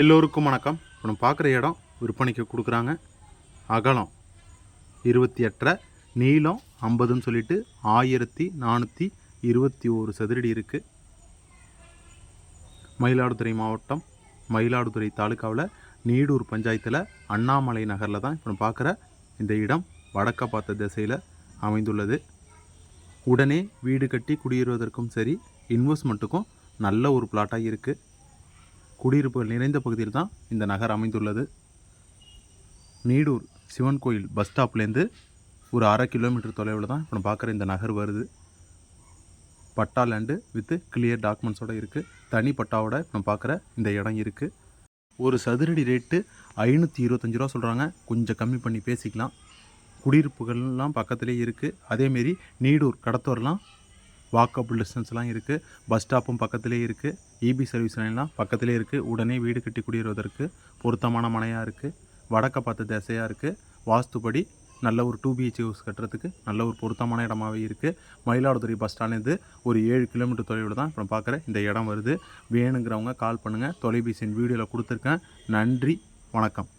எல்லோருக்கும் வணக்கம். இப்போ நம்ம பார்க்குற இடம் விற்பனைக்கு கொடுக்குறாங்க. அகலம் இருபத்தி எட்டரை நீளம் ஐம்பதுன்னு சொல்லிட்டு ஆயிரத்தி நானூற்றி இருபத்தி ஒரு சதுரடி இருக்குது மயிலாடுதுறை மாவட்டம் மயிலாடுதுறை தாலுக்காவில் நீடூர் பஞ்சாயத்தில் அண்ணாமலை நகரில் தான் இப்போ நம்ம பார்க்குற இந்த இடம் வடக்க பார்த்த திசையில் அமைந்துள்ளது. உடனே வீடு கட்டி குடியேறுவதற்கும் சரி இன்வெஸ்ட்மெண்ட்டுக்கும் நல்ல ஒரு பிளாட்டாக இருக்குது குடியிருப்புகள் நிறைந்த பகுதியில் தான் இந்த நகர் அமைந்துள்ளது. நீடூர் சிவன் கோயில் பஸ் ஸ்டாப்லேருந்து ஒரு அரை கிலோமீட்டர் தொலைவில் தான் இப்போ நம்ம பார்க்குற இந்த நகர் வருது. பட்டா லேண்டு வித்து கிளியர் டாக்குமெண்ட்ஸோடு இருக்குது தனி பட்டாவோட இப்போ நம்ம பார்க்குற இந்த இடம் இருக்குது ஒரு சதுரடி ரேட்டு ஐநூற்றி இருபத்தஞ்சி ரூபா சொல்கிறாங்க கொஞ்சம் கம்மி பண்ணி பேசிக்கலாம். குடியிருப்புகள்லாம் பக்கத்துலேயே இருக்குது அதேமாரி நீடூர் கடத்தூர்லாம் வாக்கபிள் டிஸ்டன்ஸ்லாம் இருக்குது பஸ் ஸ்டாப்பும் பக்கத்துலேயே இருக்குது இபி சர்வீஸ் லைன்லாம் பக்கத்துலேயே இருக்குது உடனே வீடு கட்டி குடியேறுவதற்கு பொருத்தமான மனையாக இருக்குது வடக்க பார்த்த திசையாக இருக்குது வாஸ்துபடி நல்ல ஒரு டூ பிஹெச் ஹவுஸ் கட்டுறதுக்கு நல்ல ஒரு பொருத்தமான இடமாவே இருக்குது மயிலாடுதுறை பஸ் ஸ்டாண்ட்லேருந்து ஒரு ஏழு கிலோமீட்டர் தொலைவில் தான் இப்போ நான் பார்க்குற இந்த இடம் வருது. வேணுங்கிறவங்க கால் பண்ணுங்கள் தொலைபேசி வீடியோவில் கொடுத்துருக்கேன். நன்றி. வணக்கம்.